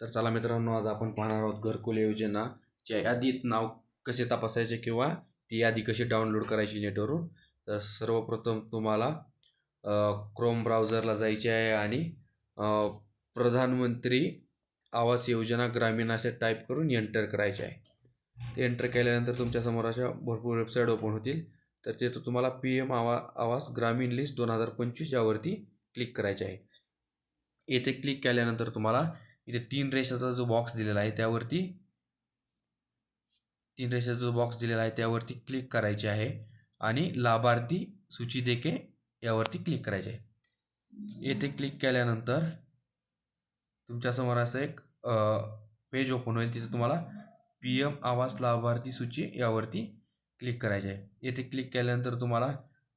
तर चला मित्रांनो आज आपण पाहणार आहोत घरकुल योजनाच्या यादीत नाव कसे तपासायचे किंवा ती यादी कशी डाउनलोड करायची नेटवरून. तर सर्वप्रथम तुम्हाला क्रोम ब्राउझरला जायचे आहे आणि प्रधानमंत्री आवास योजना ग्रामीण असे टाईप करून एंटर करायचे आहे. ते एंटर केल्यानंतर तुमच्यासमोर अशा भरपूर वेबसाईट ओपन होतील. तर तिथं तुम्हाला पी एम आवा आवास ग्रामीण लिस्ट दोन हजार पंचवीस यावरती क्लिक करायचे आहे. येथे क्लिक केल्यानंतर तुम्हाला इथे तीन रेषाचा जो बॉक्स दिलेला आहे त्यावरती तीन रेषाचा जो बॉक्स दिलेला आहे त्यावरती क्लिक करायचे आहे आणि लाभार्थी सूची देखे यावरती क्लिक करायचे आहे. येथे क्लिक केल्यानंतर तुमच्यासमोर असं एक पेज ओपन होईल तिथे तुम्हाला पी एम आवास लाभार्थी सूची यावरती क्लिक करायचे आहे. येथे क्लिक केल्यानंतर तुम्हाला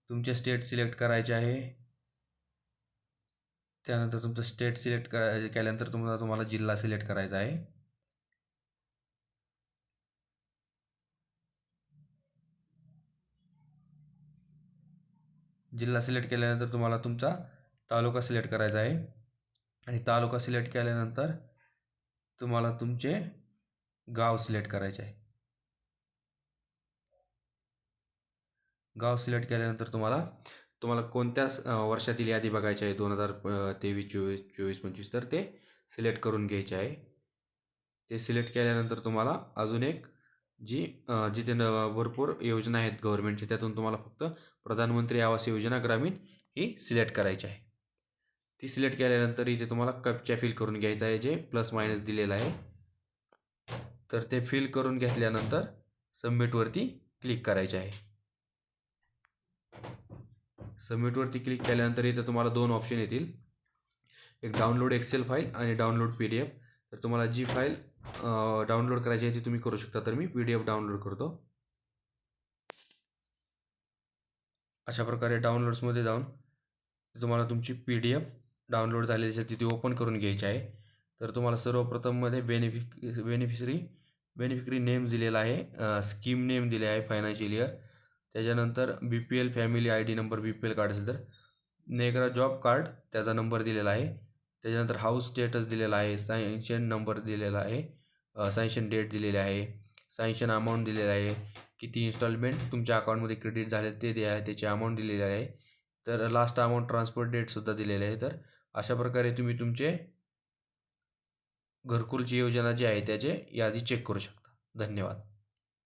तुमचे स्टेट सिलेक्ट करायचे आहे. त्यानंतर तुमचं स्टेट सिलेक्ट करा केल्यानंतर तुम्हाला तुम्हाला जिल्हा सिलेक्ट करायचा आहे. जिल्हा सिलेक्ट केल्यानंतर तुम्हाला तुमचा तालुका सिलेक्ट करायचा आहे. आणि तालुका सिलेक्ट केल्यानंतर तुम्हाला तुमचे गाव सिलेक्ट करायचे आहे. गाव सिलेक्ट केल्यानंतर तुम्हाला तुम्हाला कोणत्या वर्षातील यादी बघायची आहे दोन हजार तेवीस चोवीस चोवीस पंचवीस तर ते सिलेक्ट करून घ्यायचे आहे. ते सिलेक्ट केल्यानंतर तुम्हाला अजून एक जी जिथे न भरपूर योजना आहेत गव्हर्नमेंटची त्यातून तुम्हाला फक्त प्रधानमंत्री आवास योजना ग्रामीण ही सिलेक्ट करायची आहे. ती सिलेक्ट केल्यानंतर इथे तुम्हाला कपच्या फिल करून घ्यायचं आहे जे प्लस मायनस दिलेलं आहे. तर ते फिल करून घेतल्यानंतर सबमिटवरती क्लिक करायचे आहे. सबमिटवरती क्लिक केल्यानंतर इथं तुम्हाला दोन ऑप्शन येतील. एक डाउनलोड एक्सेल फाईल आणि डाउनलोड पी डी एफ तर तुम्हाला जी फाईल डाउनलोड करायची आहे ती तुम्ही करू शकता. तर मी पी डी एफ डाउनलोड करतो. अशा प्रकारे डाउनलोड्समध्ये जाऊन तुम्हाला तुमची पी डी एफ डाउनलोड झालेली असेल ती ती ओपन करून घ्यायची आहे. तर तुम्हाला सर्वप्रथममध्ये बेनिफिक बेनिफिशरी बेनिफिशरी नेम दिलेला आहे. स्कीम नेम दिले आहे फायनान्शियल इयर त्याच्यानंतर B P L family I D number B P L card असेल तर. नेगरा जॉब कार्ड त्याचा नंबर दिलेला आहे. त्याच्यानंतर हाऊस स्टेटस दिलेला आहे. सँक्शन नंबर दिलेला आहे. सँक्शन डेट दिलेली आहे. सँक्शन अमाऊंट दिलेला आहे. किती इन्स्टॉलमेंट तुमच्या अकाउंटमध्ये क्रेडिट झाले ते दे आहे त्याची अमाऊंट दिलेली आहे. तर लास्ट अमाऊंट ट्रान्सफर डेटसुद्धा दिलेले आहे. तर अशा प्रकारे तुम्ही तुमचे घरकुलची योजना जी आहे त्याचे यादी चेक करू शकता. धन्यवाद.